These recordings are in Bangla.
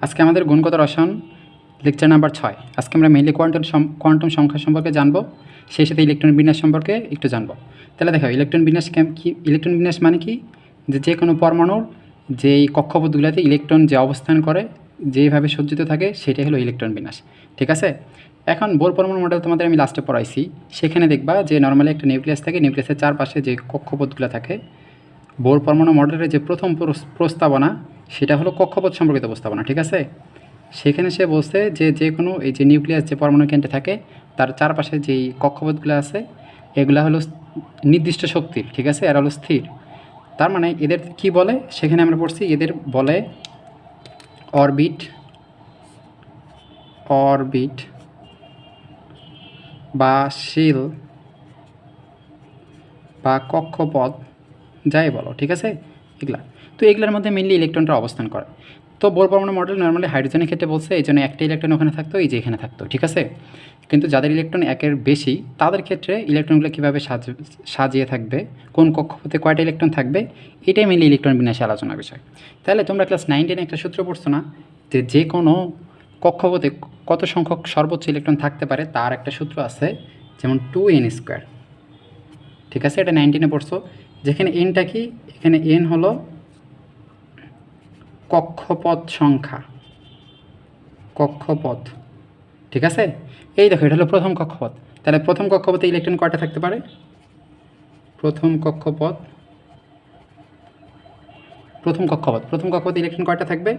আজকে আমাদের গুণগত রসায়ন লেকচার নাম্বার ছয়। আজকে আমরা মেইনলি কোয়ান্টাম কোয়ান্টাম সংখ্যা সম্পর্কে জানব, সেই সাথে ইলেকট্রন বিন্যাস সম্পর্কে একটু জানব। তাহলে দেখো ইলেকট্রন বিন্যাস কি ইলেকট্রন বিন্যাস মানে কি? যে যে কোনো পরমাণুর যেই কক্ষপথগুলোতে ইলেকট্রন যে অবস্থান করে যেভাবে সজ্জিত থাকে, সেটাই হলো ইলেকট্রন বিন্যাস। ঠিক আছে? এখন বোর পরমাণু মডেল তোমাদের আমি লাস্টে পড়াইছি। সেখানে দেখবা যে নর্মালি একটা নিউক্লিয়াস থাকে নিউক্লিয়াসের চারপাশে যে কক্ষপথগুলো থাকে, বোর পরমাণু মডেলের যে প্রথম প্রস- প্রস্তাবনা সেটা হলো কক্ষপথ সম্পর্কিত প্রস্তাবনা ঠিক আছে? সেখানে সে বলছে যে যে কোনো এই যে নিউক্লিয়াস যে পরমাণু কেন্দ্রে থাকে, তার চারপাশে যেই কক্ষপথগুলো আছে, এগুলা হলো নির্দিষ্ট শক্তির ঠিক আছে? এরা হলো স্থির। তার মানে এদের কি বলে? সেখানে আমরা পড়ছি এদের বলে অরবিট অরবিট বা শিল বা কক্ষপথ, যাই বলো, ঠিক আছে? এগুলা। তো এগুলোর মধ্যে মেনলি ইলেকট্রনটা অবস্থান করে। তো বোর পরমাণু মডেল নর্মালি হাইড্রোজেনের ক্ষেত্রে বলছে, এই জন্য একটা ইলেকট্রন ওখানে থাকতো, এই যে এখানে থাকতো, ঠিক আছে? কিন্তু যাদের ইলেকট্রন একের বেশি, তাদের ক্ষেত্রে ইলেকট্রনগুলো কীভাবে সাজ সাজিয়ে থাকবে, কোন কক্ষপথে কয়টা ইলেকট্রন থাকবে, এটাই মেনলি ইলেকট্রন বিন্যাসে আলোচনার বিষয়। তাহলে তোমরা ক্লাস নাইন টেনে একটা সূত্র পড়ছো না, যে যে কোনো কক্ষপথে কত সংখ্যক সর্বোচ্চ ইলেকট্রন থাকতে পারে, তার একটা সূত্র আছে, যেমন টু এন স্কোয়ার ঠিক আছে? এটা নাইনটিনে পড়ছো। যেখানে এনটা কি? এখানে এন হলো কক্ষপথ সংখ্যা। কক্ষপথ। ঠিক আছে? এই দেখো, এটা হলো প্রথম কক্ষপথ। তাহলে প্রথম কক্ষপথে ইলেকট্রন কয়টা থাকতে পারে? প্রথম কক্ষপথ। প্রথম কক্ষপথ। প্রথম কক্ষপথে ইলেকট্রন কয়টা থাকবে?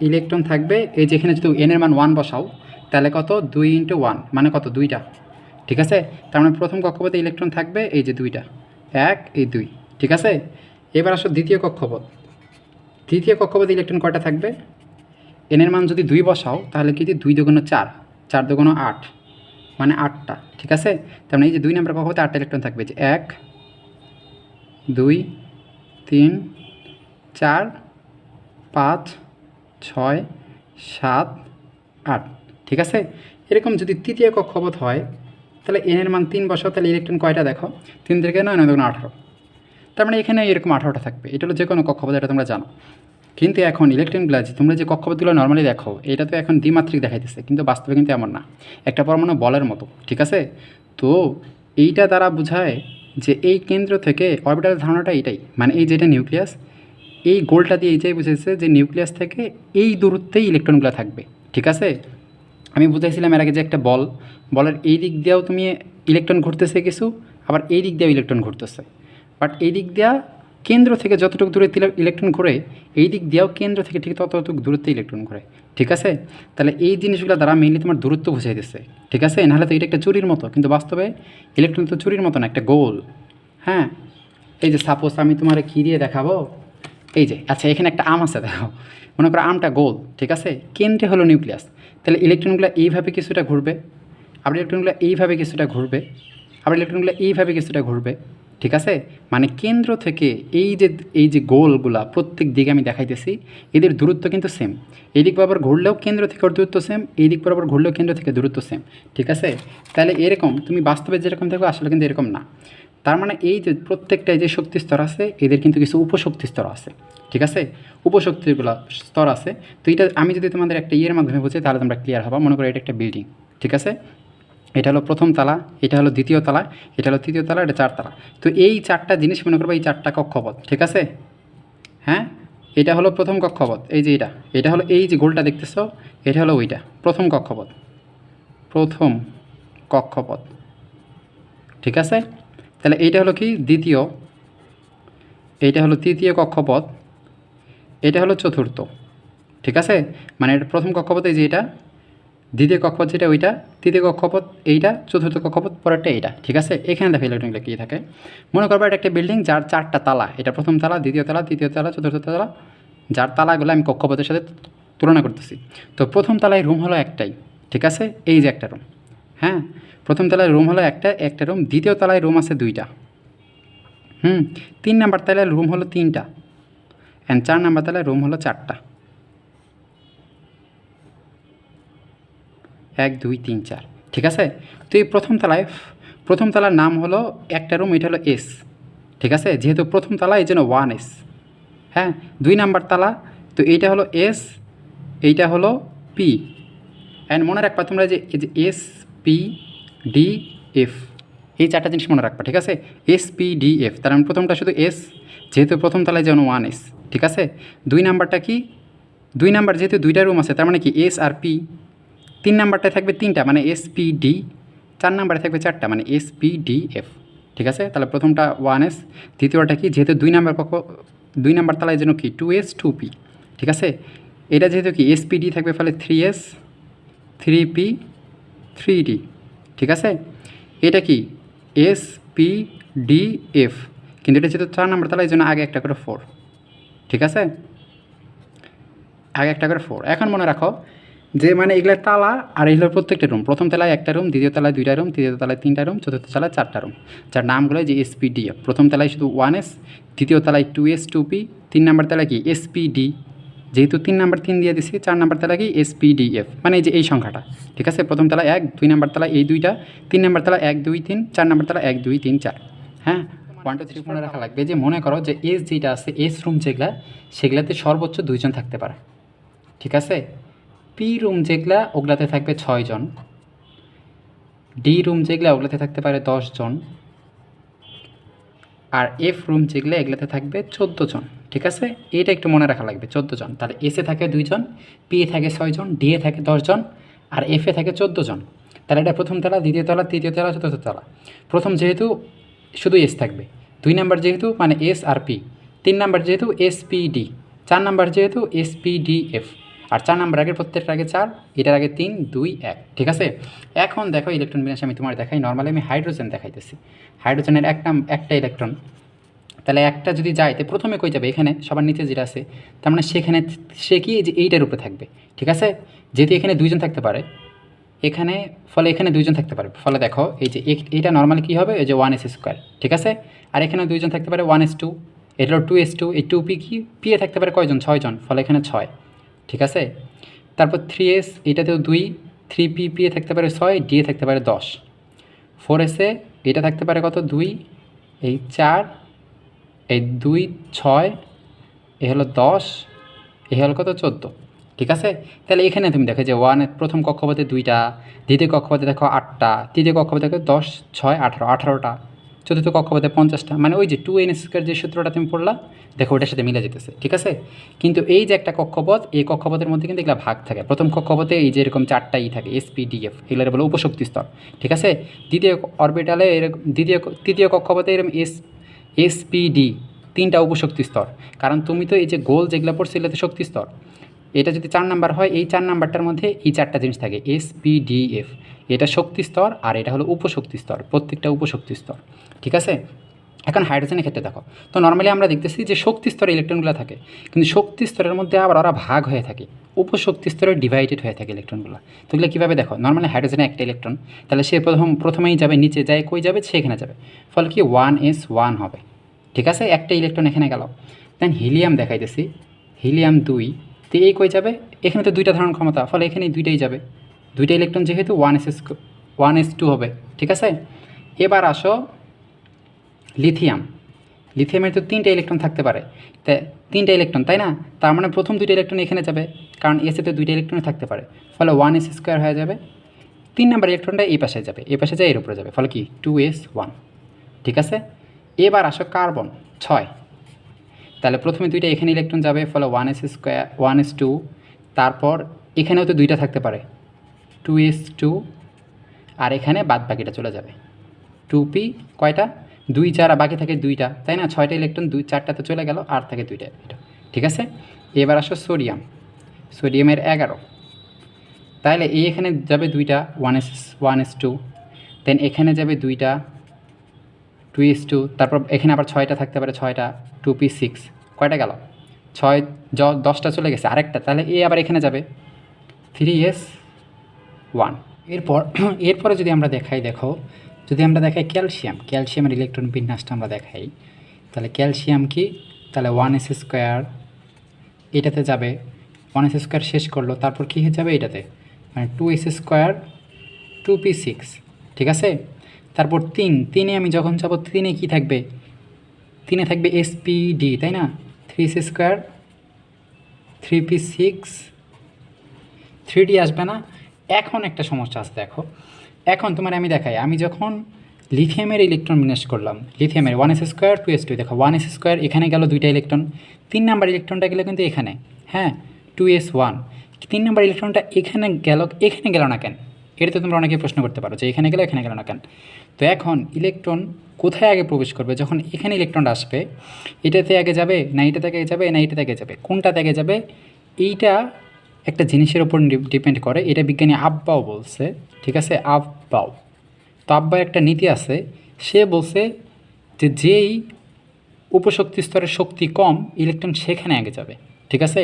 ইলেকট্রন থাকবে। এই যেখানে যদি এনের মান ওয়ান বসাও, তাহলে কত? দুই ইন্টু ওয়ান মানে কত? দুইটা। ঠিক আছে? তার মানে প্রথম কক্ষপথে ইলেকট্রন থাকবে, এই যে দুইটা। এক, এই দুই, ঠিক আছে? এবার আসো দ্বিতীয় কক্ষপথ। তৃতীয় কক্ষপথে ইলেকট্রন কয়টা থাকবে? এনের মান যদি দুই বসাও, তাহলে কি যে দুই দুগুণ চার? চার দুগুণ আট মানে আটটা, ঠিক আছে? তার মানে এই যে দুই নম্বর কক্ষপথে আটটা ইলেকট্রন থাকবে যে এক, দুই, তিন, চার, পাঁচ, ছয়, সাত, আট, ঠিক আছে? এরকম যদি তৃতীয় কক্ষপথ হয় তাহলে এনের মান তিন বসাও, তাহলে ইলেকট্রন কয়টা দেখো? তিন থেকে নয় নয় দুগুণ আঠারো। তার মানে এখানে এরকম আঠারোটা থাকবে। এটা হলো যে কোনো কক্ষপথ, এটা তোমরা জানো। কিন্তু এখন ইলেকট্রনগুলো আছে তোমরা যে কক্ষপথগুলো নর্মালি দেখো, এটা তো এখন দ্বিমাত্রিক দেখাইতেছে, কিন্তু বাস্তবে কিন্তু এমন না। একটা পরমাণু বলের মতো, ঠিক আছে? তো এইটা দ্বারা বোঝায় যে এই কেন্দ্র থেকে অরবিটাল ধারণাটা এটাই মানে এই যেটা নিউক্লিয়াস এই গোলটা দিয়ে এইটাই বুঝেছে যে নিউক্লিয়াস থেকে এই দূরত্বেই ইলেকট্রনগুলো থাকবে, ঠিক আছে? আমি বুঝাইছিলাম এর আগে যে একটা বল, বলের এই দিক দিয়েও তুমি ইলেকট্রন ঘুরতেছে কিছু, আবার এই দিক দিয়েও ইলেকট্রন ঘুরতেছে। বাট এই দিক দেওয়া কেন্দ্র থেকে যতটুকু দূরে ইলেকট্রন ঘুরে, এই দিক দিয়েও কেন্দ্র থেকে ঠিক ততটুকু দূরত্বে ইলেকট্রন ঘুরে। ঠিক আছে? তাহলে এই জিনিসগুলো দ্বারা মেইনলি তোমার দূরত্ব বুঝাই দিচ্ছে ঠিক আছে? নাহলে তো এটা একটা চুরির মতো, কিন্তু বাস্তবে ইলেকট্রন তো চুরির মতো না, একটা গোল। হ্যাঁ? এই যে সাপোজ আমি তোমার কী দিয়ে দেখাবো? এই যে আচ্ছা এখানে একটা আম আছে, দেখো। মনে করো আমটা গোল, ঠিক আছে? কেন্দ্রে হলো নিউক্লিয়াস। তাহলে ইলেকট্রনগুলো এইভাবে কিছুটা ঘুরবে, আবার ইলেকট্রনগুলো এইভাবে কিছুটা ঘুরবে, আবার ইলেকট্রনগুলো এইভাবে কিছুটা ঘুরবে, ঠিক আছে? মানে কেন্দ্র থেকে এই যে এই যে গোলগুলা প্রত্যেক দিকে আমি দেখাইতেছি, এদের দূরত্ব কিন্তু সেম এই দিক বরাবর ঘুরলেও কেন্দ্র থেকে দূরত্ব সেম এই দিক বরাবর ঘুরলেও কেন্দ্র থেকে দূরত্ব সেম ঠিক আছে? তাহলে এরকম, তুমি বাস্তবে যেরকম থাকবে আসলে কিন্তু এরকম না। তার মানে এই যে প্রত্যেকটা যে শক্তি স্তর আছে, এদের কিন্তু কিছু উপশক্তি স্তর আছে, ঠিক আছে? উপশক্তিগুলো স্তর আছে। তো এটা আমি যদি তোমাদের একটা ইয়ের মাধ্যমে বুঝি তাহলে তোমরা ক্লিয়ার হবা। মনে করো এটা একটা বিল্ডিং ঠিক আছে? এটা হলো প্রথম তালা, এটা হলো দ্বিতীয় তালা, এটা হলো তৃতীয় তালা, এটা চারতলা তো এই চারটা জিনিস মনে করব, এই চারটা কক্ষপথ, ঠিক আছে? হ্যাঁ? এটা হলো প্রথম কক্ষপথ, এই যে এটা। এটা হলো এই যে গোলটা দেখতেছো, এটা হলো ওইটা, প্রথম কক্ষপথ। প্রথম কক্ষপথ, ঠিক আছে? তাহলে এইটা হলো কি? দ্বিতীয়। এইটা হলো তৃতীয় কক্ষপথ। এটা হলো চতুর্থ। ঠিক আছে? মানে এটা প্রথম কক্ষপথ এই যে এটা, দ্বিতীয় কক্ষপথ যেটা ওইটা, তৃতীয় কক্ষপথ এইটা, চতুর্থ কক্ষপথ পরেরটা এইটা। ঠিক আছে? এখানে দেখো ইলেকট্রনগুলো কী থাকে। মনে করব এটা একটা বিল্ডিং যার চারটা তালা। এটা প্রথম তালা, দ্বিতীয় তালা, তৃতীয় তালা, চতুর্থ তালা। যার তালাগুলো আমি কক্ষপথের সাথে তুলনা করতেছি। তো প্রথম তালায় রুম হলো একটাই। ঠিক আছে? এই যে একটা রুম হ্যাঁ? প্রথম তলায় রুম হলো একটা একটা রুম। দ্বিতীয় তলায় রুম আছে দুইটা। হুম, তিন নাম্বার তলায় রুম হলো তিনটা। অ্যান্ড চার নাম্বার তলায় রুম হলো চারটা। এক, দুই, তিন, চার। ঠিক আছে? তো এই প্রথম তলায়, প্রথম তলার নাম হলো একটা রুম, এটা হলো এস ঠিক আছে? যেহেতু প্রথম তলা, এই জন্য ওয়ান এস হ্যাঁ? দুই নাম্বার তালা, তো এইটা হলো এস এইটা হলো পি অ্যান্ড মনে রাখবা তোমরা যে এস পি ডি এফ এই চারটা জিনিস মনে রাখবা, ঠিক আছে? এস পি ডি এফ তার মানে প্রথমটা শুধু এস যেহেতু প্রথম তলায় যেন ওয়ান এস ঠিক আছে? দুই নাম্বারটা কি? দুই নাম্বার যেহেতু দুইটা রুম আছে, তার মানে কি এস আর পি তিন নাম্বারটায় থাকবে তিনটা মানে এস পি ডি চার নাম্বারে থাকবে চারটা মানে এস পি ডি এফ ঠিক আছে? তাহলে প্রথমটা ওয়ান এস দ্বিতীয়টা কি? যেহেতু দুই নাম্বার কক্ষ, দুই নাম্বার তলায় যেন কি? টু এস টু পি ঠিক আছে? এটা যেহেতু কি? এস পি ডি থাকবে, ফলে three S three P three D ঠিক আছে? এটা কি? এস পি ডি এফ কিন্তু এটা যেহেতু চার নাম্বার, তাহলে এই জন্য আগে একটা করে ফোর ঠিক আছে? আগে একটা করে ফোর এখন মনে রাখো যে মানে এগুলো তালা আর এগুলোর প্রত্যেকটা রুম প্রথম তলায় একটা রুম দ্বিতীয় তলায় দুইটা রুম তৃতীয় তলায় তিনটা রুম চতুর্থ তলায় চারটা রুম যার নামগুলো যে এসপিডিএফ প্রথম তলায় শুধু ওয়ান এস দ্বিতীয় তলায় টু এস টু পি তিন নাম্বার তলায় কি? এসপিডি যেহেতু তিন নাম্বার তিন দিয়ে দিছি, চার নাম্বার তালা কি? এসপিডিএফ মানে এই যে এই সংখ্যাটা। ঠিক আছে? প্রথম তালা এক, দুই নাম্বার তালা এই দুইটা, তিন নাম্বার তালা এক, দুই, তিন, চার নাম্বার তালা এক, দুই, তিন, চার। হ্যাঁ? ওয়ান টু থ্রি মনে রাখা লাগবে। যে মনে করো যে এস যেটা আছে এস রুম যেগুলা, সেগুলাতে সর্বোচ্চ দুইজন থাকতে পারে। ঠিক আছে? পি রুম যেগুলা, ওগুলাতে থাকবে ছয়জন। ডি রুম যেগুলা, ওগুলাতে থাকতে পারে জন আর এফ রুম যেগুলো, এগুলাতে থাকবে চোদ্দ জন, ঠিক আছে? এটা একটু মনে রাখা লাগবে, চোদ্দ জন। তাহলে এসে থাকে দুইজন পি এ থাকে ছয়জন ডি এ থাকে দশজন আর এফ এ থাকে চোদ্দ জন। তাহলে এটা প্রথম তলা, দ্বিতীয় তলা, তৃতীয় তলা, চতুর্থ তলা। প্রথম যেহেতু শুধু এস থাকবে। দুই নাম্বার যেহেতু মানে এস আর পি তিন নাম্বার যেহেতু এস পি ডি চার নাম্বার যেহেতু এস পি ডি এফ আর চার নাম্বার আগে প্রত্যেকটা আগে চার, এটার আগে তিন, দুই, এক, ঠিক আছে? এখন দেখো ইলেকট্রন বিন্যাস আমি তোমার দেখাই নর্মালি আমি হাইড্রোজেন দেখাইতেছি। হাইড্রোজেনের এক নাম, একটা ইলেকট্রন তাহলে একটা যদি যায়, তো প্রথমে কই যাবে? এখানে, সবার নিচে যেটা আছে, তার মানে সেখানে, সে কি যে এইটার উপরে থাকবে, ঠিক আছে? যেহেতু এখানে দুইজন থাকতে পারে, এখানে, ফলে এখানে দুইজন থাকতে পারে। ফলে দেখো, এই যে এইটা নর্মালি কী হবে? এই যে ওয়ান এস স্কোয়ার ঠিক আছে? আর এখানে দুইজন থাকতে পারে ওয়ান এস টু এটা হলো টু এস টু এই টু পি কি? পি এ থাকতে পারে কয়জন? ছয়জন, ফলে এখানে ছয়। ঠিক আছে? তারপর থ্রি এস এটাতেও দুই থ্রি পি পি এ থাকতে পারে ছয় ডি এ থাকতে পারে দশ। ফোর এসে এটা থাকতে পারে কত? দুই, এই চার, এই দুই, ছয়, এ হলো দশ, এ হলো কত? চোদ্দ। ঠিক আছে? তাহলে এখানে তুমি দেখো যে ওয়ানের প্রথম কক্ষপথে দুইটা, দ্বিতীয় কক্ষপথে দেখো আটটা, তৃতীয় কক্ষপথে দেখো দশ, ছয়, আঠারো, আঠারোটা। চতুর্থ কক্ষপথে পঞ্চাশটা। মানে ওই যে টু এন স্কোয়ার যে সূত্রটা তুমি পড়লা, দেখো ওটার সাথে মিলে যেতেছে, ঠিক আছে? কিন্তু এই যে একটা কক্ষপথ, এই কক্ষপথের মধ্যে কিন্তু এগুলো ভাগ থাকে। প্রথম কক্ষপথে এই যে এরকম চারটা ই থাকে এসপিডিএফ এগুলোর বলে উপশক্তি স্তর, ঠিক আছে? দ্বিতীয় অরবিটালে এরকম দ্বিতীয়, তৃতীয় কক্ষপথে এরকম এস এসপিডি তিনটা উপশক্তি স্তর। কারণ তুমি তো এই যে গোল যেগুলো পড়ছো, এগুলোতে শক্তি স্তর। এটা যদি চার নাম্বার হয়, এই চার নাম্বারটার মধ্যে এই চারটা জিনিস থাকে এস পি ডি এফ এটা শক্তি স্তর আর এটা হলো উপশক্তি স্তর, প্রত্যেকটা উপশক্তি স্তর, ঠিক আছে? এখন হাইড্রোজেনের ক্ষেত্রে দেখো, তো নর্মালি আমরা দেখতেছি যে শক্তি স্তরে ইলেকট্রনগুলো থাকে, কিন্তু শক্তি স্তরের মধ্যে আবার ওরা ভাগ হয়ে থাকে, উপশক্তি স্তরে ডিভাইডেড হয়ে থাকে ইলেকট্রনগুলো তো এগুলো কীভাবে দেখো? নর্মালি হাইড্রোজেনে একটা ইলেকট্রন তাহলে সে প্রথম, প্রথমেই যাবে, নিচে যায়, কই যাবে? সেখানে যাবে। ফলে কি? ওয়ান এস ওয়ান হবে, ঠিক আছে? একটা ইলেকট্রন এখানে গেল। দেন হিলিয়াম দেখাইতেছি হিলিয়াম দুই, তো এই কই যাবে? এখানে তো দুইটা ধারণ ক্ষমতা, ফলে এখানে দুইটাই যাবে। দুইটা ইলেকট্রন যেহেতু one S one S two হবে, ঠিক আছে? এবার আসো লিথিয়াম লিথিয়ামের তো তিনটা ইলেকট্রন থাকতে পারে। তা, তিনটা ইলেকট্রন তাই না? তার মানে প্রথম দুইটা ইলেকট্রন এখানে যাবে, কারণ এসে তো দুইটা ইলেকট্রন থাকতে পারে। ফলে ওয়ান এস স্কোয়ার হয়ে যাবে। তিন নাম্বার ইলেকট্রনটা এই পাশে যাবে, এই পাশে যায় এর উপরে যাবে, ফলে কি? টু এস ওয়ান ঠিক আছে? এবার আসো কার্বন ছয়। তাহলে প্রথমে দুইটা এখানে ইলেকট্রন যাবে, ফলে one S square one S two তারপর এখানেও তো দুইটা থাকতে পারে। টু এস টু আর এখানে বাদ বাকিটা চলে যাবে। টু পি কয়টা? দুই, চার বাকি থাকে দুইটা। তাই না? ছয়টা ইলেকট্রন দুই, চারটা তো চলে গেল, আর থাকে দুইটা এটা। ঠিক আছে? এবার আসো সোডিয়াম সোডিয়ামের এগারো। তাহলে এই এখানে যাবে দুইটা one S one S two then এখানে যাবে দুইটা টু এস টু তারপর এখানে আবার ছয়টা থাকতে পারে, ছয়টা টু পি সিক্স কয়টা গেল? ছয় দশটা চলে গেছে আরেকটা। তাহলে এ আবার এখানে যাবে। থ্রি এস ওয়ান এরপর, এরপরে যদি আমরা দেখাই, দেখো, যদি আমরা দেখাই ক্যালসিয়াম, ক্যালসিয়ামের ইলেকট্রন বিন্যাসটা আমরা দেখাই, তাহলে ক্যালসিয়াম কি? তাহলে ওয়ান এস স্কোয়ার এটাতে যাবে ওয়ান এস স্কোয়ার শেষ করল, তারপর কী হয়ে যাবে এটাতে? মানে two S square two P six ঠিক আছে? তারপর তিন, তিনে আমি যখন যাব, তিনে কি থাকবে? তিনে থাকবে এসপিডি তাই না? Three S square three P six three D আসবে না? এখন একটা সমস্যা আছে, দেখো। এখন তোমার আমি দেখাই, আমি যখন লিথিয়ামের ইলেকট্রন বিন্যাস করলাম লিথিয়ামের one S square two S two দেখো ওয়ান এস স্কোয়ার এখানে গেল দুইটা ইলেকট্রন তিন নাম্বার ইলেকট্রনটা গেলো কিন্তু এখানে হ্যাঁ? টু এস ওয়ান তিন নাম্বার ইলেকট্রনটা এখানে গেল এখানে গেল না কেন? এটা তো তোমরা অনেকে প্রশ্ন করতে পারো যে এখানে গেলো, এখানে গেল না কেন? তো এখন ইলেকট্রন কোথায় আগে প্রবেশ করবে? যখন এখানে ইলেকট্রনটা আসবে, এটাতে আগে যাবে, না এটাতে আগে যাবে, না এটাতে আগে যাবে, কোনটাতে আগে যাবে? এইটা একটা জিনিসের ওপর ডিপেন্ড করে। এটা বিজ্ঞানী আব্বাও বলছে, ঠিক আছে? আব্বাও। তো আব্বার একটা নীতি আছে, সে বলছে যে যেই উপশক্তি স্তরের শক্তি কম, ইলেকট্রন সেখানে আগে যাবে, ঠিক আছে?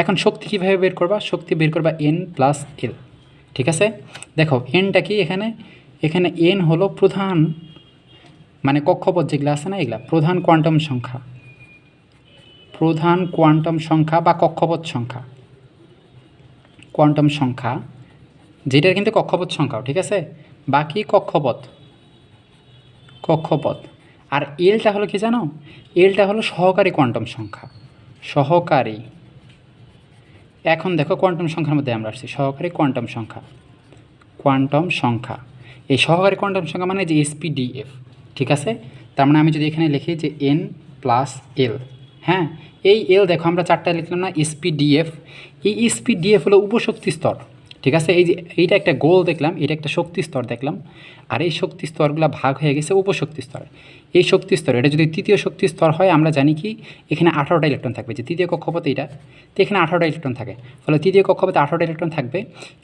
এখন শক্তি কীভাবে বের করবা? শক্তি বের করবা এন প্লাস এল ঠিক আছে? দেখো এনটা কি এখানে? এখানে এন হলো প্রধান মানে কক্ষপথ যেগুলো আছে না এগুলা, প্রধান কোয়ান্টাম সংখ্যা। প্রধান কোয়ান্টাম সংখ্যা বা কক্ষপথ সংখ্যা। কোয়ান্টাম সংখ্যা, যেটার কিন্তু কক্ষপথ সংখ্যাও ঠিক আছে? বাকি কক্ষপথ কক্ষপথ। আর এলটা হলো কি জানো? এলটা হলো সহকারী কোয়ান্টাম সংখ্যা। সহকারী। এখন দেখো কোয়ান্টাম সংখ্যার মধ্যে আমরা আসছি। সহকারী কোয়ান্টাম সংখ্যা। কোয়ান্টাম সংখ্যা। এই সহকারী কোয়ান্টাম সংখ্যা মানে যে এসপিডিএফ ঠিক আছে? তার মানে আমি যদি এখানে লিখি যে এন প্লাস এল হ্যাঁ এই এল দেখো, আমরা চারটা লিখলাম না এসপিডিএফ এই এসপিডিএফ হলো উপশক্তি স্তর, ঠিক আছে? এই যে, এইটা একটা গোল দেখলাম, এটা একটা শক্তি স্তর দেখলাম। আর এই শক্তি স্তরগুলো ভাগ হয়ে গেছে উপশক্তি স্তর এই শক্তি স্তর এটা যদি তৃতীয় শক্তি স্তর হয়, আমরা জানি কি, এখানে আঠারোটা ইলেকট্রন থাকবে, যে তৃতীয় কক্ষপথে এটা। তো এখানে আঠারোটা ইলেকট্রন থাকে। ফলে তৃতীয় কক্ষপথে আঠারোটা ইলেকট্রন থাকবে,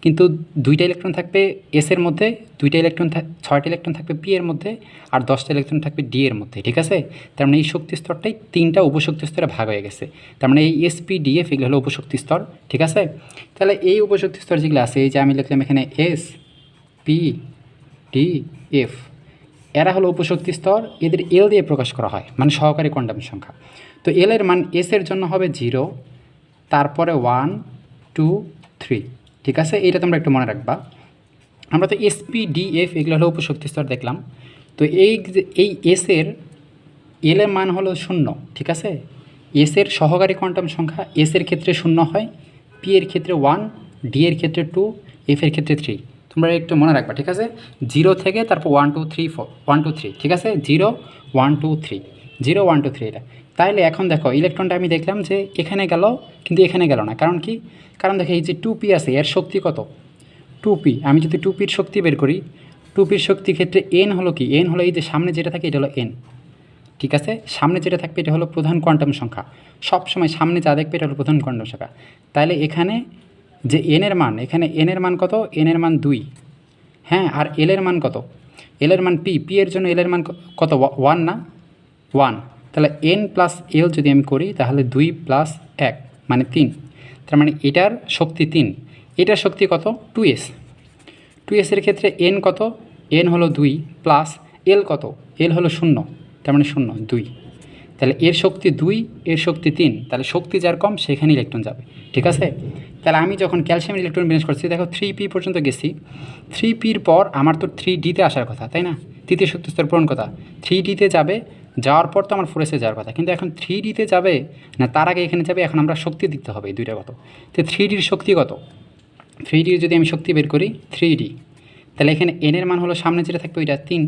কিন্তু দুইটা ইলেকট্রন থাকবে এস এর মধ্যে, দুইটা ইলেকট্রন ছয়টা ইলেকট্রন থাকবে পি এর মধ্যে, আর দশটা ইলেকট্রন থাকবে ডি এর মধ্যে, ঠিক আছে? তার মানে এই শক্তি স্তরটাই তিনটা উপশক্তি স্তরে ভাগ হয়ে গেছে। তার মানে এই এসপি ডিএফ এগুলো হলো উপশক্তি স্তর ঠিক আছে? তাহলে এই উপশক্তি স্তর যেগুলো আছে, এই যে আমি লিখলাম এখানে এস পি ডি, এফ। এরা হলো উপশক্তি স্তর, এদের এল দিয়ে প্রকাশ করা হয় মানে সহকারী কোয়ান্টাম সংখ্যা। তো এল এর মান এস এর জন্য হবে জিরো, তারপরে ওয়ান, টু, থ্রি। ঠিক আছে? এটা তোমরা একটু মনে রাখবা। আমরা তো এসপি ডি, এফ, এগুলো হলো উপশক্তি স্তর দেখলাম। তো এই এই এসের এল এর মান হলো শূন্য, ঠিক আছে? এসের সহকারী কোয়ান্টাম সংখ্যা এস এর ক্ষেত্রে শূন্য হয়, পি এর ক্ষেত্রে ওয়ান, ডি এর ক্ষেত্রে টু, এফ এর ক্ষেত্রে থ্রি। তোমরা একটু মনে রাখবা, ঠিক আছে? জিরো থেকে তারপর one two three four one two three ঠিক আছে? Zero one two three zero one two three এটা। তাইলে এখন দেখো ইলেকট্রনটা আমি দেখলাম যে এখানে গেল, কিন্তু এখানে গেল না। কারণ কি? কারণ দেখো, এই যে টু পি আছে, এর শক্তি কত? টু পি আমি যদি টু পির শক্তি বের করি টু পির শক্তি ক্ষেত্রে এন হলো কি? এন হলো এই যে সামনে যেটা থাকে, এটা হলো এন ঠিক আছে? সামনে যেটা থাকবে, এটা হলো প্রধান কোয়ান্টাম সংখ্যা। সব সময় সামনে যা দেখবে, এটা হলো প্রধান কোয়ান্টাম সংখ্যা। তাহলে এখানে যে এন এর মান, এখানে এন এর মান কত? এন এর মান দুই। হ্যাঁ আর এল এর মান কত? এল এর মান পি পি এর জন্য এল এর মান কত? ওয়ান না? ওয়ান তাহলে এন প্লাস এল যদি আমি করি, তাহলে দুই প্লাস এক মানে তিন। তার মানে এটার শক্তি তিন। এটার শক্তি কত? টু এস টু এসের ক্ষেত্রে এন কত? এন হলো দুই প্লাস এল কত? এল হলো শূন্য। তার মানে শূন্য, দুই। তাহলে এর শক্তি দুই, এর শক্তি তিন। তাহলে শক্তি যার কম সেখানে ইলেকট্রন যাবে। ঠিক আছে? তাহলে আমি যখন ক্যালসিয়াম ইলেকট্রন বিন্যাস করছি, দেখো থ্রি পি পর্যন্ত গেছি। থ্রি পির পর আমার তো থ্রি ডিতে আসার কথা, তাই না? তৃতীয় শক্তি স্তর পূরণ কথা। থ্রি ডিতে যাবে, যাওয়ার পর তো আমার ফোর এসে যাওয়ার কথা। কিন্তু এখন থ্রি ডিতে যাবে, না তার আগে এখানে যাবে, এখন আমরা শক্তি দিতে হবে এই দুইটা কত তো থ্রি ডির শক্তি কত? থ্রি ডির যদি আমি শক্তি বের করি থ্রি ডি তাহলে এখানে এনের মান হলো সামনে যেটা থাকবে ওইটা তিন।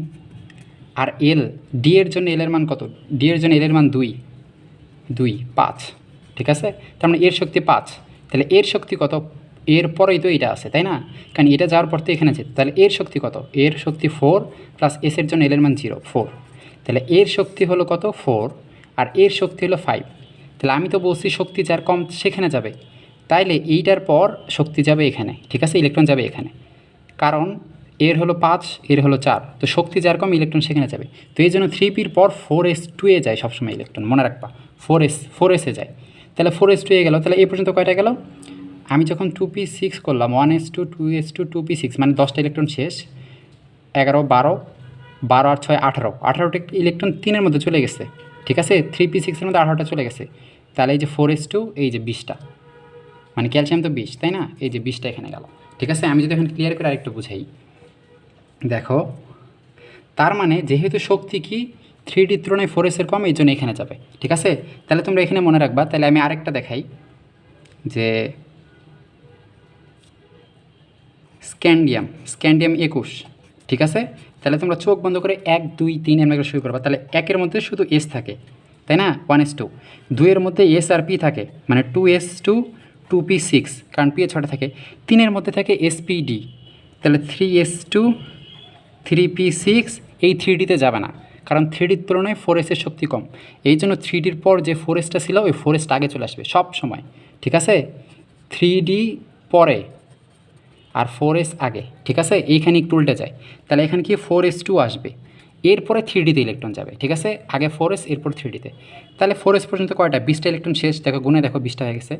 আর এল ডি এর জন্য এল এর মান কত? ডি এর জন্য এল এর মান দুই। দুই, পাঁচ। ঠিক আছে? তার মানে এর শক্তি পাঁচ। তাহলে এর শক্তি কত? এর পরেই তো এটা আছে, তাই না? কারণ এটা যাওয়ার পর তো এখানে আছে। তাহলে এর শক্তি কত? এর শক্তি ফোর প্লাস এস এর জন্য এল এর মান জিরো ফোর তাহলে এর শক্তি হলো কত? ফোর আর এর শক্তি হলো ফাইভ তাহলে আমি তো বলছি শক্তি যার কম সেখানে যাবে। তাইলে এইটার পর শক্তি যাবে এখানে, ঠিক আছে? ইলেকট্রন যাবে এখানে। কারণ এর হলো পাঁচ, এর হলো চার। তো শক্তি যার কম ইলেকট্রন সেখানে যাবে। তো এই জন্য থ্রি পির পর ফোর এস টু এ যায় সবসময় ইলেকট্রন মনে রাখবা। ফোর এস ফোর এসে যায়। তাহলে ফোর এস টু এ গেল। তাহলে এই পর্যন্ত কয়টা গেল? আমি যখন টু পি সিক্স করলাম one S two two S two two P six মানে দশটা ইলেকট্রন শেষ। এগারো, বারো বারো আর ছয়, আঠারো। আঠারোটা ইলেকট্রন তিনের মধ্যে চলে গেছে। ঠিক আছে? থ্রি পি সিক্সের মধ্যে আঠারোটা চলে গেছে। তাহলে এই যে ফোর এস টু এই যে বিশটা। মানে ক্যালসিয়াম তো বিশ, তাই না? এই যে বিশটা এখানে গেল। ঠিক আছে? আমি যদি এখন ক্লিয়ার করে আরেকটু বুঝাই। দেখো, তার মানে যেহেতু শক্তি কি? থ্রি ডির তুলনায় ফোর এসের কম এই জন্য এখানে যাবে। ঠিক আছে? তাহলে তোমরা এখানে মনে রাখবা, তাহলে আমি আরেকটা দেখাই। যে স্ক্যান্ডিয়াম স্ক্যান্ডিয়াম একুশ। ঠিক আছে? তাহলে তোমরা চোখ বন্ধ করে এক, দুই, তিন এমন করে শুরু করবা। তাহলে একের মধ্যে শুধু এস থাকে। তাই না? ওয়ান এস টু দুইয়ের মধ্যে এস আর পি থাকে। মানে two S two two P six কারণ পি এ ছটা থাকে। তিনের মধ্যে থাকে এস পি ডি তাহলে three S two three P six এই থ্রি ডিতে যাবে না। কারণ থ্রি ডির তুলনায় ফোর এসের শক্তি কম। এই জন্য থ্রি ডির পর যে ফোর এসটা ছিল, ওই ফোর এসটা আগে চলে আসবে সব সময়। ঠিক আছে? থ্রি ডি পরে আর ফোর এস আগে। ঠিক আছে? এইখানে একটু উল্টে যায়। তাহলে এখানে কি? ফোর এস টু আসবে। এরপরে থ্রি ডিতে ইলেকট্রন যাবে। ঠিক আছে? আগে ফোর এস এরপর থ্রি ডিতে তাহলে ফোর এস পর্যন্ত কয়টা? বিশটা ইলেকট্রন শেষ। দেখো, গুনে দেখো, বিশটা হয়ে গেছে।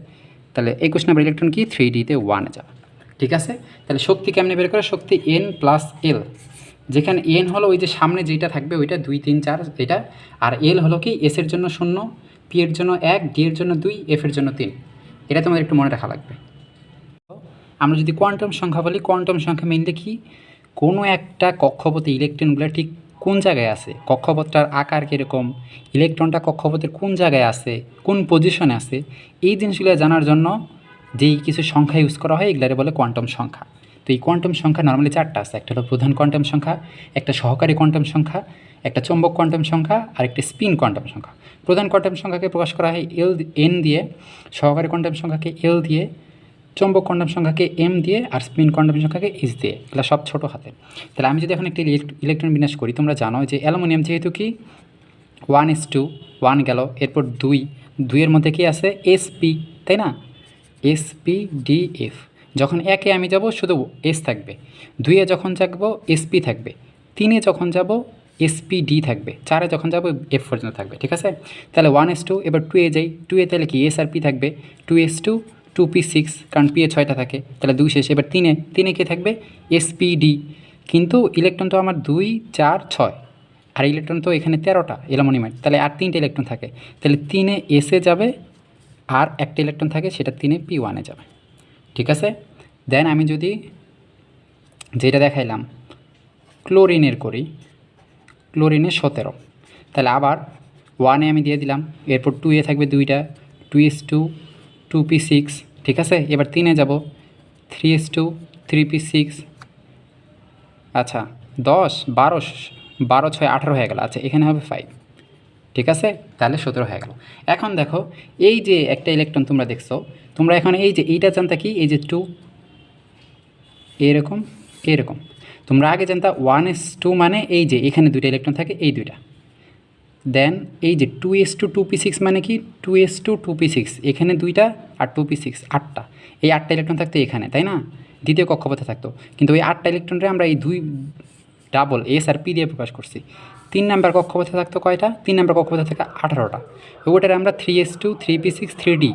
তাহলে একুশ নাম্বার ইলেকট্রন কি? থ্রি ডিতে ওয়ানে যাবে। ঠিক আছে? তাহলে শক্তি কেমনে বের করে? শক্তি এন প্লাস এল যেখানে এন হলো ওই যে সামনে যেটা থাকবে ওইটা দুই, তিন, চার, এটা। আর এল হলো কি এসের জন্য শূন্য পি এর জন্য এক ডি এর জন্য দুই এফ এর জন্য তিন। এটা তোমাদের একটু মনে রাখা লাগবে। আমরা যদি কোয়ান্টাম সংখ্যা বলি, কোয়ান্টাম সংখ্যা মেনলি কি কোনো একটা কক্ষপথে ইলেকট্রনগুলো ঠিক কোন জায়গায় আছে? কক্ষপথটার আকার কীরকম? ইলেকট্রনটা কক্ষপথের কোন জায়গায় আছে? কোন পজিশনে আছে? এই জিনিসগুলো জানার জন্য যেই কিছু সংখ্যা ইউজ করা হয়, এগুলারে বলে কোয়ান্টাম সংখ্যা। এই কোয়ান্টাম সংখ্যা নর্মালি চারটা আছে। একটা হলো প্রধান কোয়ান্টাম সংখ্যা, একটা সহকারী কোয়ান্টাম সংখ্যা, একটা চৌম্বক কোয়ান্টাম সংখ্যা, আর একটা স্পিন কোয়ান্টাম সংখ্যা। প্রধান কোয়ান্টাম সংখ্যাকে প্রকাশ করা হয় এল এন দিয়ে, সহকারী কোয়ান্টাম সংখ্যাকে এল দিয়ে, চৌম্বক কোয়ান্টাম সংখ্যাকে এম দিয়ে, আর স্পিন কোয়ান্টাম সংখ্যাকে এস দিয়ে। এগুলো সব ছোটো হাতে। তাহলে আমি যদি এখন একটি ইলেকট্রন বিন্যাস করি, তোমরা জানো যে অ্যালুমিনিয়াম যেহেতু কি? ওয়ান এস টু, ওয়ান গেল, এরপর দুই। দুইয়ের মধ্যে কি আছে? এসপি তাই না? এসপি ডি এফ যখন একে আমি যাব, শুধু এস থাকবে। দুইয়ে যখন যাব এসপি থাকবে। তিনে যখন যাব এসপি ডি থাকবে। চারে যখন যাব এফ পর্যন্ত থাকবে, ঠিক আছে? তাহলে ওয়ান এস টু এবার টু এ যাই। টু এ তাহলে কি এস আর পি থাকবে? Two S two two P six কারণ পি এ ছয়টা থাকে। তাহলে দুই শেষ, এবার তিনে তিনে কে থাকবে? এসপি ডি কিন্তু ইলেকট্রন তো আমার দুই, চার, ছয়। আর ইলেকট্রন তো এখানে তেরোটা এলামোনিমাইট তাহলে আর তিনটে ইলেকট্রন থাকে। তাহলে তিনে এসে যাবে, আর একটা ইলেকট্রন থাকে, সেটা তিনে পি ওয়ানে যাবে। ঠিক আছে? দেন আমি যদি যেটা দেখাইলাম ক্লোরিনের করি ক্লোরিনের সতেরো। তাহলে আবার ওয়ানে আমি দিয়ে দিলাম, এরপর টু এ থাকবে দুইটা two S two two P six ঠিক আছে? এবার তিনে যাব three S two three P six আচ্ছা দশ, বারো বারো, ছয়, আঠারো হয়ে গেল। আচ্ছা এখানে হবে ফাইভ ঠিক আছে? তাহলে সতেরো হয়ে গেল। এখন দেখো, এই যে একটা ইলেকট্রন তোমরা দেখছ তোমরা এখন এই যে এইটা জানতা কি? এই যে টু এরকম এরকম। তোমরা আগে জানতা ওয়ান এস টু মানে এই যে এখানে দুইটা ইলেকট্রন থাকে, এই দুইটা। দেন এই যে two S two two P six মানে কি? Two S two two P six এখানে দুইটা আর টু পি সিক্স আটটা। এই আটটা ইলেকট্রন থাকতো এখানে, তাই না? দ্বিতীয় কক্ষপথে থাকতো। কিন্তু ওই আটটা ইলেকট্রনরে আমরা এই দুই ডাবল এস আর পি দিয়ে প্রকাশ করছি। তিন নাম্বার কক্ষপথে থাকতো কয়টা? তিন নাম্বার কক্ষপথে থাকে আঠারোটা। ওটারে আমরা three S two three P six three D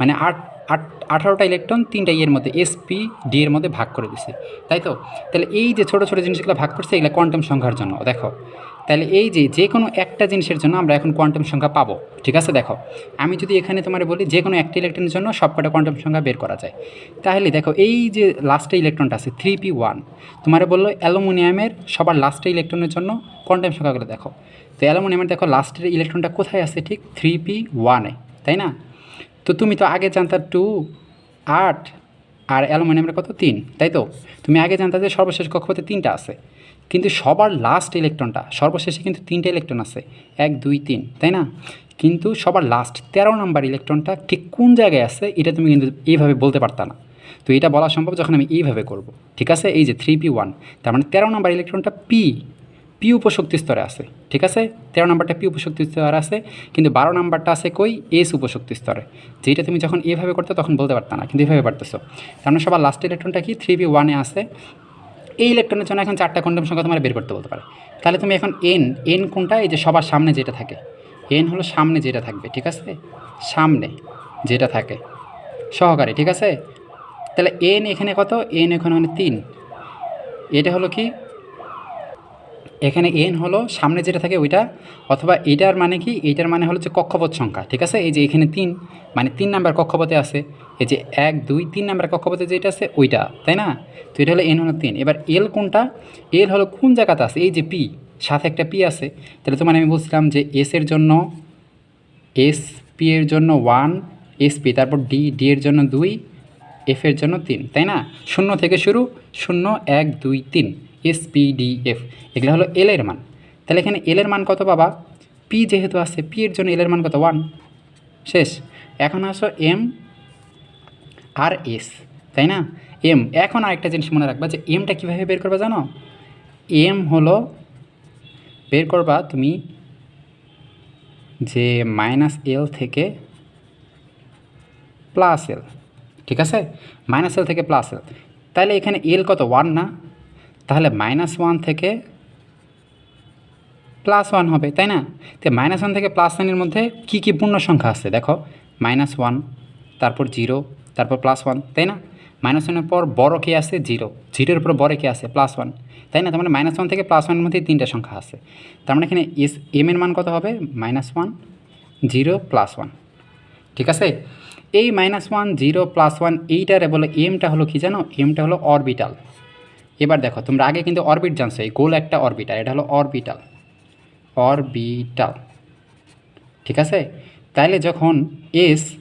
মানে আট আট, আঠারোটা ইলেকট্রন তিনটা ইয়ের মধ্যে এস পি ডি এর মধ্যে ভাগ করে দিছে। তাই তো? তাহলে এই যে ছোটো ছোটো জিনিসগুলো ভাগ করছে, এগুলো কোয়ান্টাম সংখ্যার জন্য, দেখো। তাহলে এই যে যে কোনো একটা জিনিসের জন্য আমরা এখন কোয়ান্টাম সংখ্যা পাবো, ঠিক আছে? দেখো, আমি যদি এখানে তোমার বলি যে কোনো একটা ইলেকট্রনের জন্য সবকটা কোয়ান্টাম সংখ্যা বের করা যায়। তাহলে দেখো, এই যে লাস্টে ইলেকট্রনটা আছে থ্রি পি ওয়ান তোমার বলল অ্যালুমিনিয়ামের সবার লাস্টে ইলেকট্রনের জন্য কোয়ান্টাম সংখ্যাগুলো দেখো। তো অ্যালুমিনিয়ামের দেখো লাস্টের ইলেকট্রনটা কোথায় আছে ঠিক? থ্রি পি ওয়ানে তাই না? তো তুমি তো আগে জানতা টু, আট আর অ্যালুমিনিয়ামের কত? তিন, তাই তো? তুমি আগে জানতা যে সর্বশেষ কক্ষপথে তিনটা আছে। কিন্তু সবার লাস্ট ইলেকট্রনটা সর্বশেষে কিন্তু তিনটে ইলেকট্রন আছে। এক, দুই, তিন, তাই না? কিন্তু সবার লাস্ট তেরো নাম্বার ইলেকট্রনটা ঠিক কোন জায়গায় আছে, এটা তুমি কিন্তু এইভাবে বলতে পারতা না। তো এটা বলা সম্ভব যখন আমি এইভাবে করব, ঠিক আছে? এই যে থ্রি পি ওয়ান তার মানে তেরো নাম্বার ইলেকট্রনটা পি পি উপশক্তি স্তরে আছে, ঠিক আছে? তেরো নাম্বারটা পি উপশক্তি স্তরে আছে, কিন্তু বারো নাম্বারটা আছে কই? এস উপশক্তি স্তরে। যেটা তুমি যখন এভাবে করতে তখন বলতে পারতা না, কিন্তু এভাবে পারতেছো। তার মানে সবার লাস্ট ইলেকট্রনটা কি? থ্রি পি ওয়ানে আছে। এই ইলেকট্রনের জন্য এখন চারটা কোয়ান্টাম সংখ্যা তোমার বের করতে বলতে পারে। তাহলে তুমি এখন এন এন কোনটা এই যে সবার সামনে যেটা থাকে। এন হলো সামনে যেটা থাকবে, ঠিক আছে? সামনে যেটা থাকে। সহকারে, ঠিক আছে? তাহলে এন এখানে কত? এন এখানে মানে তিন। এটা হলো কি? এখানে এন হলো সামনে যেটা থাকে ওইটা, অথবা এটার মানে কি? এইটার মানে হলো যে কক্ষপথ সংখ্যা, ঠিক আছে? এই যে এখানে তিন মানে তিন নাম্বার কক্ষপথে আছে, এই যে এক, দুই, তিন নাম্বার কক্ষপথে যেটা আছে ওইটা, তাই না? তো এটা হলো এন হলো তিন। এবার এল কোনটা? এল হলো কোন জায়গাতে আছে? এই যে পি সাথে একটা পি আছে, তাহলে তো মানে আমি বলছিলাম যে এস এর জন্য এস পি এর জন্য ওয়ান এস পি তারপর ডি ডি এর জন্য দুই এফের জন্য তিন, তাই না? শূন্য থেকে শুরু, শূন্য, এক, দুই, তিন। এস পি ডি এফ এগুলো হলো এল এর মান। তাহলে এখানে এল এর মান কত পাবা? পি যেহেতু আছে পি এর জন্য এল এর মান কত? ওয়ান শেষ। এখন আসো এম আর এস তাই না? এম এখন আরেকটা জিনিস মনে রাখবা যে এমটা কীভাবে বের করবা জানো? এম হলো, বের করবা তুমি যে মাইনাস এল থেকে প্লাস এল ঠিক আছে? মাইনাস এল থেকে প্লাস এল তাহলে এখানে এল কত? ওয়ান না? তাহলে মাইনাস ওয়ান থেকে প্লাস ওয়ান হবে, তাই না? তো মাইনাস ওয়ান থেকে প্লাস ওয়ানের মধ্যে কী কী পূর্ণ সংখ্যা আছে? দেখো মাইনাস ওয়ান তারপর জিরো তারপর প্লাস ওয়ান তাই না? মাইনাস ওয়ানের পর বড় কে আছে? জিরো জিরোর উপর বড় কে আছে? প্লাস ওয়ান তাই না? তার মানে মাইনাস ওয়ান থেকে প্লাস ওয়ানের মধ্যে তিনটা সংখ্যা আছে। তার মানে এখানে এস এম এর মান কত হবে? Minus one zero plus one ঠিক আছে? এই minus one zero plus one এইটারে বলে এমটা হলো কি জানো? এমটা হলো অরবিটাল এবার দেখো, তোমরা আগে কিন্তু অরবিট জানছো, এই গোল একটা অরবিটাল, এটা হলো অরবিটাল। অরবিটাল। ঠিক আছে? তাইলে যখন এস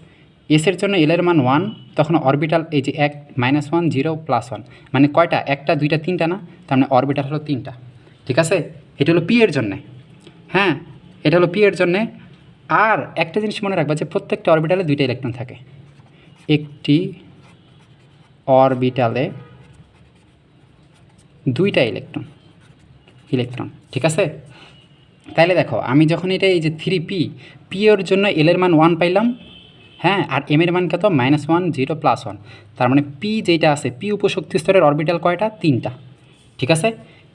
এসের জন্য এলের মান ওয়ান তখন অরবিটাল এই যে এক minus one zero plus one মানে কয়টা? একটা, দুইটা, তিনটা না? তার মানে অরবিটাল হলো তিনটা। ঠিক আছে? এটা হলো পি এর জন্যে। হ্যাঁ? এটা হলো পি এর জন্যে। আর একটা জিনিস মনে রাখবা যে প্রত্যেকটা অরবিটালে দুইটা ইলেকট্রন থাকে। একটি অরবিটালে দুইটা ইলেকট্রন ইলেকট্রন ঠিক আছে? তাইলে দেখো, আমি যখন এটা এই যে থ্রি পি পি এর জন্য এল এর মান ওয়ান পাইলাম হ্যাঁ? আর এম এর মান কত minus one zero plus one তার মানে পি যেটা আছে পি উপশক্তি স্তরের অরবিটাল কয়টা? তিনটা। ঠিক আছে?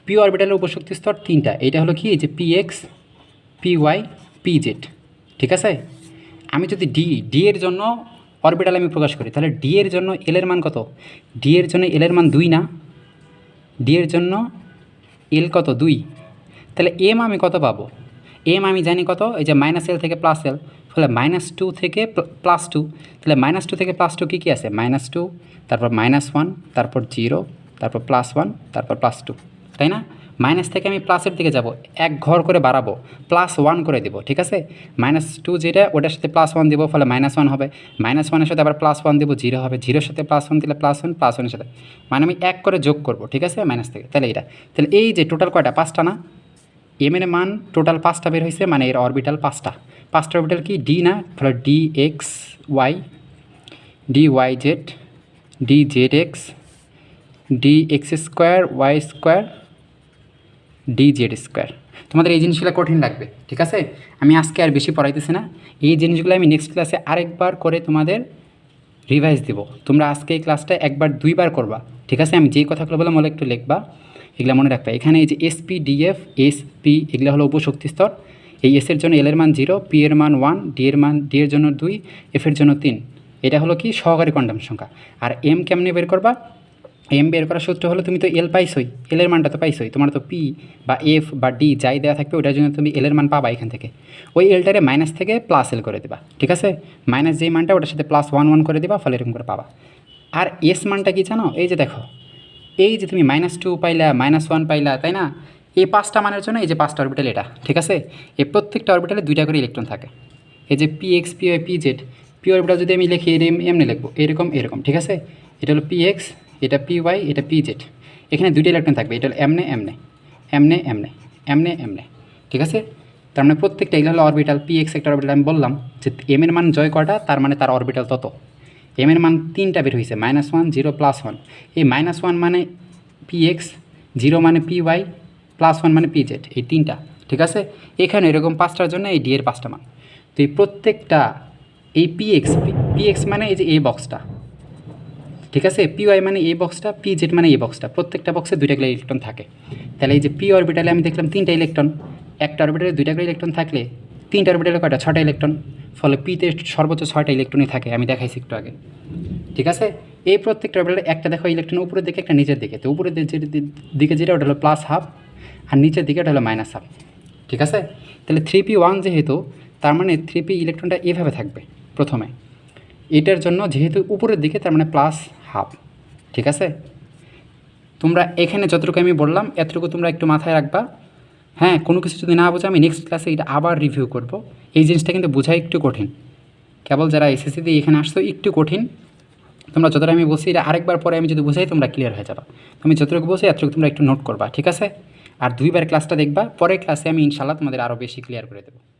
পি অরবিটালের উপশক্তি স্তর তিনটা। এটা হলো কি? যে P X P Y P Z ঠিক আছে? আমি যদি ডি ডি এর জন্য অরবিটাল আমি প্রকাশ করি, তাহলে ডি এর জন্য এল এর মান কত? ডি এর জন্য এল এর মান দুই না। ডি এর জন্য এল কত? দুই। তাহলে এম আমি কত পাবো? এম আমি জানি কত? এই যে মাইনাস এল থেকে প্লাস এল ফলে মাইনাস টু থেকে প্লাস টু তাহলে মাইনাস টু থেকে প্লাস টু কী কী আছে? মাইনাস টু তারপর মাইনাস ওয়ান তারপর জিরো তারপর প্লাস ওয়ান তারপর প্লাস টু তাই না? মাইনাস থেকে আমি প্লাসের দিকে যাব, এক ঘর করে বাড়াবো, প্লাস ওয়ান করে দেবো, ঠিক আছে? মাইনাস টু যেটা, ওটার সাথে প্লাস ওয়ান দেবো, ফলে মাইনাস ওয়ান হবে। মাইনাস ওয়ানের সাথে আবার প্লাস ওয়ান দেবো, জিরো হবে। জিরোর সাথে প্লাস ওয়ান দিলে প্লাস ওয়ান, প্লাস ওয়ানের সাথে। মানে আমি এক করে যোগ করব, ঠিক আছে? মাইনাস থেকে। তাহলে এটা তাহলে এই যে টোটাল কয়টা? পাঁচটা না? এম এর মান টোটাল পাঁচটা বের হয়েছে মানে এর অরবিটাল পাঁচটা। পাঁচটা অরবিটাল কি? ডি না? ফলে D X Y D Y Z D Z X D X square Y square D Z square তোমাদের এই জিনিসগুলো কঠিন লাগবে, ঠিক আছে? আমি আজকে আর বেশি পড়াইতেছি না। এই জিনিসগুলো আমি নেক্সট ক্লাসে আরেকবার করে তোমাদের রিভাইজ দেবো। তোমরা আজকে এই ক্লাসটা একবার, দুইবার করবা, ঠিক আছে? আমি যেই কথাগুলো বললাম ওগুলো একটু লিখবা, এগুলো মনে রাখবে। এখানে এই যে এসপি ডিএফ এসপি এগুলো হলো উপশক্তি স্তর। এই এস এর জন্য এল এর মান জিরো পি এর মান ওয়ান ডি এর মান ডি এর জন্য দুই এফ এর জন্য তিন। এটা হলো কি সহকারী কোয়ান্টাম সংখ্যা। আর এম কেমনে বের করবা? এম বের করার সূত্র হলো তুমি তো এল পাইছই এল এর মানটা তো পাইছই। তোমার তো পি বা এফ বা ডি যাই দেওয়া থাকবে, ওটার জন্য তুমি এল এর মান পাবা এখান থেকে। ওই এলটারে মাইনাস থেকে প্লাস এল করে দেবা, ঠিক আছে? মাইনাস যেই মানটা, ওটার সাথে প্লাস ওয়ান ওয়ান করে দেবা, ফলে এরকম করে পাবা। আর এস মানটা কি জানো? এই যে দেখো, এই যে তুমি মাইনাস টু পাইলা মাইনাস ওয়ান পাইলা, তাই না? এই পাঁচটা মানের জন্য এই যে পাঁচটা অরবিটাল এটা, ঠিক আছে? এই প্রত্যেকটা অরবিটালে দুইটা করে ইলেকট্রন থাকে। এই যে P X P Y P Z P orbital যদি আমি লিখি এরম এমনি লিখব, এরকম এরকম, ঠিক আছে? এটা হলো পি এক্স এটা পি ওয়াই এটা পি জেড এখানে দুইটা ইলেকট্রন থাকবে, এটা হলো এমনে এমনে এমনে এমনে এমনে এমনে ঠিক আছে? তার মানে প্রত্যেকটা এগুলো হলো অরবিটাল পি এক্স একটা অরবিটাল আমি বললাম যে এম এর মান জয় কটা তার মানে তার অরবিটাল তত। এম এর মান তিনটা বের হয়েছে minus one zero plus one এই মাইনাস ওয়ান মানে পি এক্স জিরো মানে পি ওয়াই প্লাস ওয়ান মানে পি জেড এই তিনটা। ঠিক আছে? এখানে এরকম পাঁচটার জন্য এই ডি এর পাঁচটা মান। তো এই প্রত্যেকটা এই পি এক্স পি এক্স মানে এই যে এই বক্সটা ঠিক আছে? পি ওয়াই মানে এই বক্সটা পি জেড মানে এই বক্সটা প্রত্যেকটা বক্সে দুইটা করে ইলেকট্রন থাকে। তাহলে এই যে পি অরবিটালে আমি দেখলাম তিনটা ইলেকট্রন একটা অরবিটালে দুইটা করে ইলেকট্রন থাকলে তিনটা অরবিটালে কয়টা? ছটা ইলেকট্রন ফলে পিতে সর্বোচ্চ ছয়টা ইলেকট্রনই থাকে। আমি দেখাইছি একটু আগে। ঠিক আছে? এই প্রত্যেকটা অরবিটালে একটা দেখো ইলেকট্রন উপরের দিকে, একটা নিচের দিকে। তো উপরের দিকে যেটা, ওটা হলো প্লাস হাফ আর নিচের দিকে ওটা হলো মাইনাস হাফ ঠিক আছে? তাহলে থ্রি পি ওয়ান যেহেতু, তার মানে থ্রি পি ইলেকট্রনটা এভাবে থাকবে প্রথমে। এটার জন্য যেহেতু উপরের দিকে, তার মানে প্লাস হাফ ঠিক আছে? তোমরা এখানে যতটুকু আমি বললাম, এতটুকু তোমরা একটু মাথায় রাখবা। হ্যাঁ কোনো কিছু যদি না বোঝো, আমি নেক্সট ক্লাসে এটা আবার রিভিউ করব। এই জিনিসটা কিন্তু বোঝা একটু কঠিন। কেবল যারা এসএসসি দিয়ে এখানে আসতো একটু কঠিন। তোমরা যতটা আমি বলছি, এটা আরেকবার পরে আমি যদি বুঝাই, তোমরা ক্লিয়ার হয়ে যাবা। আমি যতটুকু বলছি, এতটুকু তোমরা একটু নোট করবা, ঠিক আছে? আর দুইবার ক্লাসটা দেখবা, পরের ক্লাসে আমি ইনশাল্লাহ তোমাদের আরও বেশি ক্লিয়ার করে দেবো।